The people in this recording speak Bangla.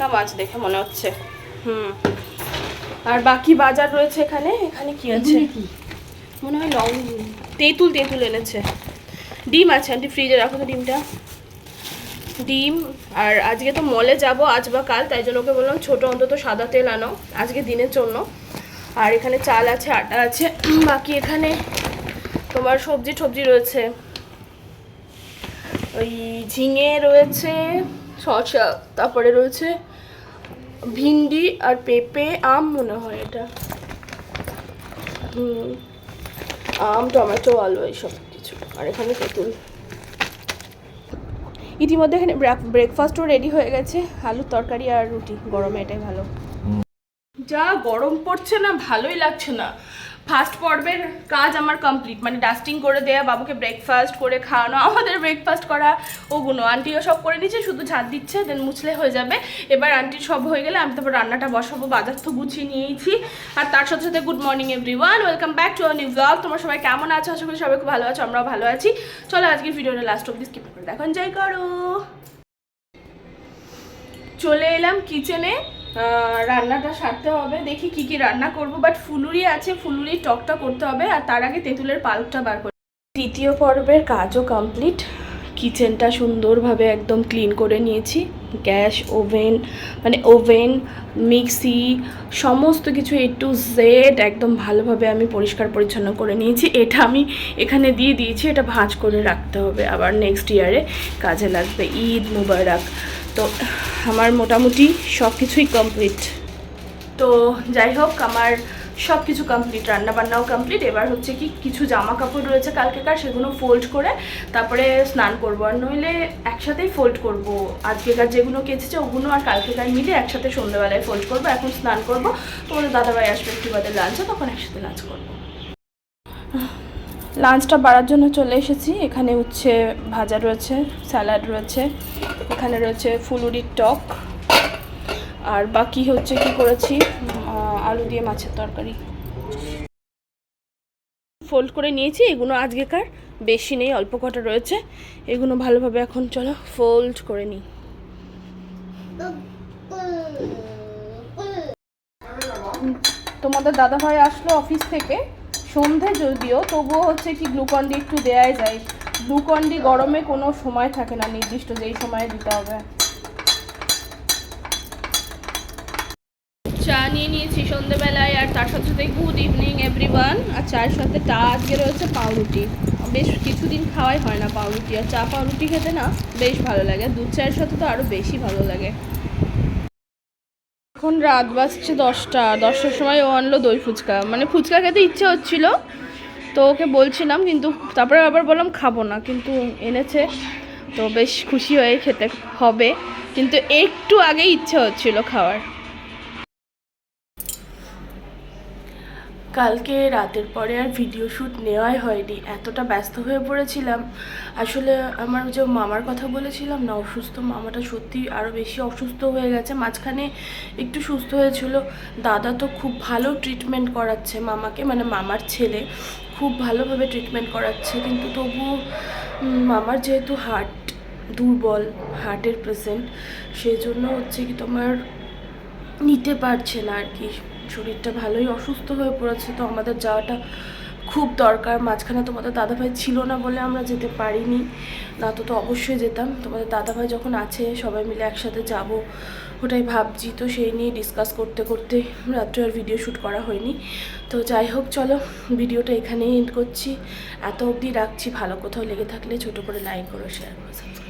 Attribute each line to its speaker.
Speaker 1: টাটকা মাছ দেখে মনে হচ্ছে। হুম। আর বাকি বাজার রয়েছে এখানে? এখানে কি আছে? মনে হয় লং তেঁতুল তেঁতুল এনেছে। ডিম আছে আন্টি ফ্রিজে রাখো তো ডিমটা। ডিম আর আজকে তো মলে যাব আজ বা কাল তাই জন্য ওকে বললাম ছোটো অন্তত সাদা তেল আনো। আজকে দিনের জন্য। আর এখানে চাল আছে আটা আছে। বাকি এখানে তোমার সবজি টবজি রয়েছে। ওই ঝিঙে রয়েছে শসা তারপরে রয়েছে ভিন্ডি আর পেঁপে আম মনে হয় এটা। হুম, আম, টমেটো, আলু, এইসব কিছু। আর এখানে তেঁতুল। ইতিমধ্যে এখানে ব্রেকফাস্টও রেডি হয়ে গেছে। আলুর তরকারি আর রুটি। গরমে এটাই ভালো। যা গরম পড়ছে না, ভালোই লাগছে না। ফার্স্ট পর্বের কাজ আমার কমপ্লিট। মানে ডাস্টিং করে দেয়া, বাবুকে ব্রেকফাস্ট করে খাওয়ানো, আমাদের ব্রেকফাস্ট করা ওগুলো আন্টিও সব করে নিচ্ছে শুধু ঝাঁট দিচ্ছে দেন মুছলে হয়ে যাবে। এবার আন্টির সব হয়ে গেলে আমি তারপর রান্নাটা বসাবো, বাজার তো গুছিয়ে নিয়েছি। আর তার সাথে সাথে good morning everyone welcome back to new blog তোমরা সবাই কেমন আছো? আশা করি সবাই খুব ভালো আছো, আমরাও ভালো আছি। চলো আজকের ভিডিওটা লাস্ট অব্দি স্কিপ করে। দেখো এনজয় করো। চলে এলাম কিচেনে রান্নাটা সারতে হবে, দেখি কি কি রান্না করব। বাট ফুলুরি আছে ফুলুরি টকটা করতে হবে, আর তার আগে তেঁতুলের পাল্পটা বার করে তৃতীয় পর্বের কাজও কমপ্লিট কিচেনটা সুন্দরভাবে একদম ক্লিন করে নিয়েছি। গ্যাস ওভেন মানে ওভেন মিক্সি সমস্ত কিছু এ টু জেড একদম ভালোভাবে আমি পরিষ্কার পরিচ্ছন্ন করে নিয়েছি। এটা আমি এখানে দিয়ে দিয়েছি, এটা ভাঁজ করে রাখতে হবে। আবার নেক্সট ইয়ারে কাজে লাগবে ঈদ মুবারক। তো আমার মোটামুটি সব কিছুই কমপ্লিট তো যাই হোক, আমার সব কিছু কমপ্লিট রান্নাবান্নাও কমপ্লিট এবার হচ্ছে কি, কিছু জামা কাপড় রয়েছে কালকেকার, সেগুলো ফোল্ড করে তারপরে স্নান করব। আর নইলে একসাথেই ফোল্ড করব। আজকেকার যেগুলো কেচেছে, ওগুলো আর কালকেকার মিলে একসাথে সন্ধ্যেবেলায় ফোল্ড করব। এখন স্নান করব। তোমাদের দাদাভাই আসবে একটু বাদে লাঞ্চে তখন একসাথে লাঞ্চ করব। লাঞ্চটা বাড়ার জন্য চলে এসেছি। এখানে হচ্ছে ভাজা রয়েছে, স্যালাড রয়েছে, এখানে রয়েছে ফুলুরির টক। আর বাকি হচ্ছে কি করেছি? আলু দিয়ে মাছের তরকারি। ফোল্ড করে নিয়েছি, এগুলো আজকেকার। বেশি নেই, অল্প কটা রয়েছে। এগুলো ভালোভাবে এখন চলো ফোল্ড করে নিই। তোমাদের দাদাভাই আসলো অফিস থেকে। সন্ধে যদিও, তবুও হচ্ছে কি গ্লুকন ডি একটু দেওয়াই যায়। গ্লুকন ডি গরমে কোনো সময় থাকে না, নির্দিষ্ট যেই সময়ে দিতে হবে। চা নিয়ে নিয়েছি সন্ধেবেলায়, আর তার সাথে সাথে গুড ইভিনিং এভরিওয়ান আর চায়ের সাথে টা আজকে রয়েছে পাউরুটি। বেশ কিছুদিন খাওয়াই হয় না পাউরুটি, আর চা পাউরুটি খেতে না বেশ ভালো লাগে। দুধ চায়ের সাথে তো আরও বেশি ভালো লাগে। এখন রাত বাজছে দশটা, দশটার সময় ও আনলো দই ফুচকা। মানে ফুচকা খেতে ইচ্ছে হচ্ছিল, তো ওকে বলছিলাম, কিন্তু তারপরে আবার বললাম খাব না, কিন্তু এনেছে, তো বেশ খুশি হয়ে খেতে হবে, কিন্তু একটু আগে ইচ্ছে হচ্ছিল খাওয়ার। কালকে রাতের পরে আর ভিডিও শ্যুট নেওয়াই হয়নি। এতটা ব্যস্ত হয়ে পড়েছিলাম। আসলে আমার যে মামার কথা বলেছিলাম না, অসুস্থ মামাটা সত্যি আরও বেশি অসুস্থ হয়ে গেছে। মাঝখানে একটু সুস্থ হয়েছিল। দাদা তো খুব ভালো ট্রিটমেন্ট করাচ্ছে মামাকে মানে মামার ছেলে খুব ভালোভাবে ট্রিটমেন্ট করাচ্ছে। কিন্তু তবু মামার যেহেতু হার্ট দুর্বল হার্টের পেশেন্ট সেই জন্য হচ্ছে কি তোমার নিতে পারছে না আর কি। শরীরটা ভালোই অসুস্থ হয়ে পড়েছে, তো আমাদের যাওয়াটা খুব দরকার। মাঝখানে তোমাদের দাদাভাই ছিল না বলে আমরা যেতে পারিনি। না তো তো অবশ্যই যেতাম। তোমাদের দাদাভাই যখন আছে, সবাই মিলে একসাথে যাব ওটাই ভাবছি। তো সেই নিয়ে ডিসকাস করতে করতে রাত্রে আর ভিডিও শ্যুট করা হয়নি। তো যাই হোক, চলো ভিডিওটা এখানেই এন্ড করছি। এত অবধি রাখছি। ভালো কোথাও লেগে থাকলে ছোটো করে লাইক করো শেয়ার করো